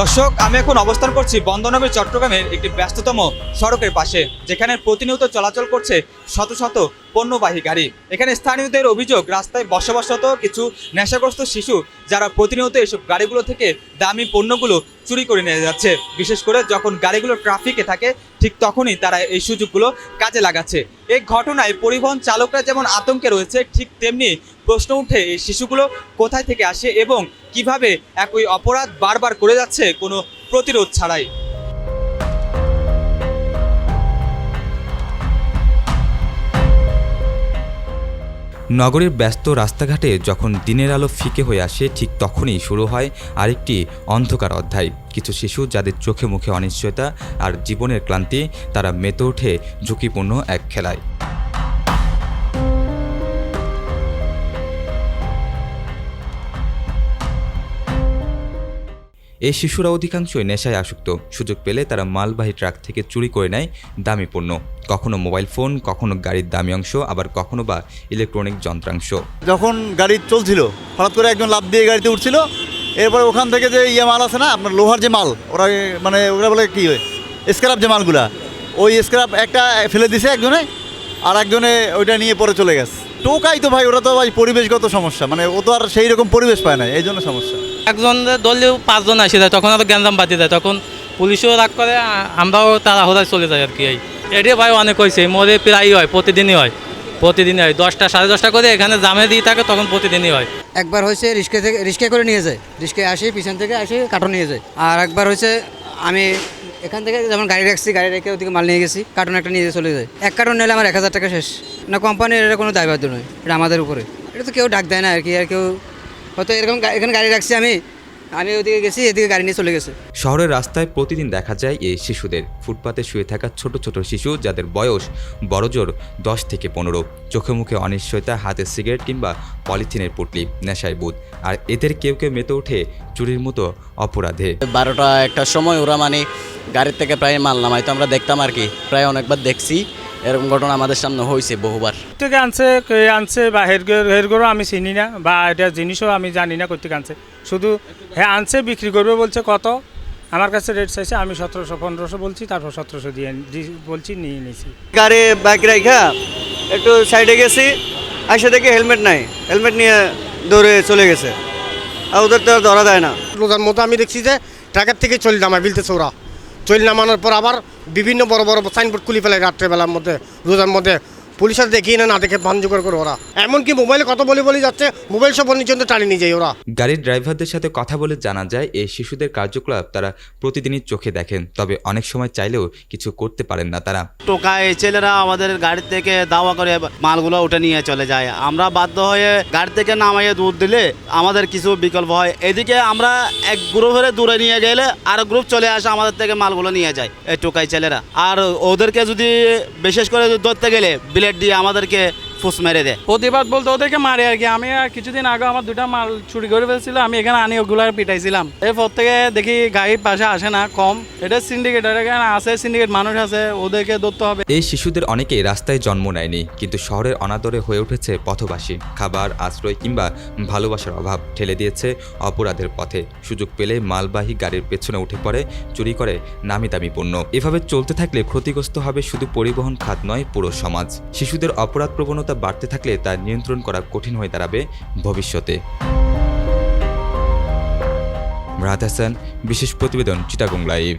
দর্শক, আমি এখন অবস্থান করছি বন্দনগর চট্টগ্রামের একটি ব্যস্ততম সড়কের পাশে, যেখানে প্রতিনিয়ত চলাচল করছে শত শত পণ্যবাহী গাড়ি। এখানে স্থানীয়দের অভিযোগ, রাস্তায় বসবাসরত কিছু নেশাগ্রস্ত শিশু, যারা প্রতিনিয়ত এসব গাড়িগুলো থেকে দামি পণ্যগুলো চুরি করে নিয়ে যাচ্ছে। বিশেষ করে যখন গাড়িগুলো ট্রাফিকে থাকে, ঠিক তখনই তারা এই সুযোগগুলো কাজে লাগাচ্ছে। এই ঘটনায় পরিবহন চালকরা যেমন আতঙ্কে রয়েছে, ঠিক তেমনি প্রশ্ন উঠে, এই শিশুগুলো কোথায় থেকে আসে এবং কীভাবে একই অপরাধ বারবার করে যাচ্ছে কোনো প্রতিরোধ ছাড়াই? নগরের ব্যস্ত রাস্তাঘাটে যখন দিনের আলো ফিকে হয়ে আসে, ঠিক তখনই শুরু হয় আরেকটি অন্ধকার অধ্যায়। কিছু শিশু যাদের চোখে মুখে অনিশ্চয়তা আর জীবনের ক্লান্তি, তারা মেতে ওঠে ঝুঁকিপূর্ণ এক খেলায়। এই শিশুরা অধিকাংশই নেশায় আসক্ত। সুযোগ পেলে তারা মালবাহী ট্রাক থেকে চুরি করে নেয় দামি পণ্য। কখনো মোবাইল ফোন, কখনো গাড়ির দামি অংশ, আবার কখনো বা ইলেকট্রনিক যন্ত্রাংশ। যখন গাড়ি চলছিল, হঠাৎ করে একজন লাভ দিয়ে গাড়িতে উঠছিল। এরপরে ওখান থেকে যে ইয়ে মাল আছে না, আপনার লোহার যে মাল, ওরা মানে ওরা বলে কি হয় স্ক্র্যাপ যে মালগুলা, ওই স্ক্র্যাপ একটা ফেলে দিছে একজনে, আর একজনে ওইটা নিয়ে পরে চলে গেছে। টোকাই তো ভাই ওরা তো ভাই পরিবেশগত সমস্যা। মানে ও তো আর সেই রকম পরিবেশ পায় না এই জন্য সমস্যা। একজন দলীয় পাঁচজন আসে যায় তখন আবার গ্যাঞ্জাম বাতি দেয় তখন পুলিশও রাগ করে আমরাও তাড়াহুড়ায় চলে যাই আর কি এই। এটি ভাই অনেক হয়েছে মরে প্রায়ই হয় প্রতিদিনই হয় প্রতিদিনই হয়। দশটা সাড়ে দশটা করে এখানে জামে দিয়ে থাকে তখন প্রতিদিনই হয়। একবার হয়েছে রিস্কে থেকে রিস্কে করে নিয়ে যায় রিস্কে আসে পিছন থেকে আসে কার্টন নিয়ে যায়। আর একবার হয়েছে আমি এখান থেকে যেমন গাড়ি রাখছি গাড়ি রেখে ওদিকে মাল নিয়ে গেছি কার্টন একটা নিয়ে চলে যায়। এক কার্টন নিলে আমার এক হাজার টাকা শেষ। না কোম্পানির এটা কোনো দায়বাধ্য নয় এটা আমাদের উপরে। এটা তো কেউ ডাক দেয় না আর কি আর কেউ হয়তো এরকম এখানে গাড়ি রাখছি আমি আমি ওদিকে গেছি এদিকে গাড়ি নিয়ে চলে গেছে। শহরের রাস্তায় প্রতিদিন দেখা যায় এই শিশুদের। ফুটপাতে শুয়ে থাকা ছোট ছোট শিশু যাদের বয়স বড়জোর দশ থেকে পনেরো। চোখে মুখে অনিশ্চয়তা হাতে সিগারেট কিংবা পলিথিনের পুটলি নেশায় বুধ। আর এদের কেউ কেউ মেতে ওঠে চুরির মতো অপরাধে। বারোটা একটার সময় ওরা মানে গাড়ির থেকে প্রায় মাল নামাই তো আমরা দেখতাম আর কি প্রায় অনেকবার দেখছি এরকম ঘটনা আমাদের সামনে হয়েছে বহুবার। থেকে আনছে কে আনছে বা হেরগের হেরগেরও আমি চিনি না বা এটা জিনিসও আমি জানি না কোথেকে আনছে। শুধু হ্যাঁ আনছে বিক্রি করবে বলছে কত আমার কাছে রেট চাইছে আমি সতেরোশো পনেরোশো বলছি তারপর সতেরোশো দিয়ে বলছি নিয়ে নিয়েছি গাড়ি বাইক রাখা একটু সাইডে গেছি আসে দেখে হেলমেট নাই হেলমেট নিয়ে দৌড়ে চলে গেছে। আর ওদের তো আর ধরা দেয় না। রোজার মতো আমি দেখছি যে ট্রাকের থেকে চলে নামায় বিলতেছে ওরা চলে নামানোর পর আবার বিভিন্ন বড় বড় সাইনবোর্ড খুলি ফেলে রাত্রেবেলার মধ্যে রোজার মধ্যে। পুলিশের দেখি না না দেখে ভাঞ্জুকর করে ওরা। এমনকি মোবাইলে কত বলে বলে যাচ্ছে মোবাইল সব পর্যন্ত টানি নিয়ে যায় ওরা। গাড়ির ড্রাইভারদের সাথে কথা বলে জানা যায় এই শিশুদের কার্যকলাপ তারা প্রতিদিনই চোখে দেখেন তবে অনেক সময় চাইলেও কিছু করতে পারেন না তারা। টোকায় ছেলেরা আমাদের গাড়ি থেকে দাওয়া করে মালগুলো উঠে নিয়ে চলে যায়। আমরা বাধ্য হয়ে গাড়ি থেকে নামাইয়ে দূর দিলে আমাদের কিছু বিকল্প হয়। এদিকে আমরা এক গ্রুপের দূরে নিয়ে গেলে আর গ্রুপ চলে আসে আমাদের থেকে মালগুলো নিয়ে যায় এই টোকাই ছেলেরা। আর ওদেরকে যদি বিশেষ করে ধরতে গেলে ব্লেড দিয়ে আমাদেরকে ফুস মেরে দেয় প্রতিবাদ বলতে ওদেরকে মারে আর কি। আমি আর কিছুদিন আগে আমার দুটা মাল চুরি করে ফেলছিল আমি এখানে আনি ওগুলো আর পিটাইছিলাম। এরপর থেকে দেখি গাড়ির পাশে আসে না কম। এটা সিন্ডিকেট এখানে আছে? সিন্ডিকেট মানুষ আছে ওদেরকে ধরতে হবে। এই শিশুদের অনেকেই রাস্তায় জন্ম নেয়নি কিন্তু শহরের অনাদরে হয়ে উঠেছে পথবাসী। খাবার আশ্রয় কিংবা ভালোবাসার অভাব ঠেলে দিয়েছে অপরাধের পথে। সুযোগ পেলে মালবাহী গাড়ির পেছনে উঠে পড়ে চুরি করে নামি দামি পণ্য। এভাবে চলতে থাকলে ক্ষতিগ্রস্ত হবে শুধু পরিবহন খাত নয় পুরো সমাজ। শিশুদের অপরাধ প্রবণতা বাড়তে থাকলে তা নিয়ন্ত্রণ করা কঠিন হয়ে দাঁড়াবে ভবিষ্যতে। রাত হাসান, বিশেষ প্রতিবেদন, চিটাগং লাইভ।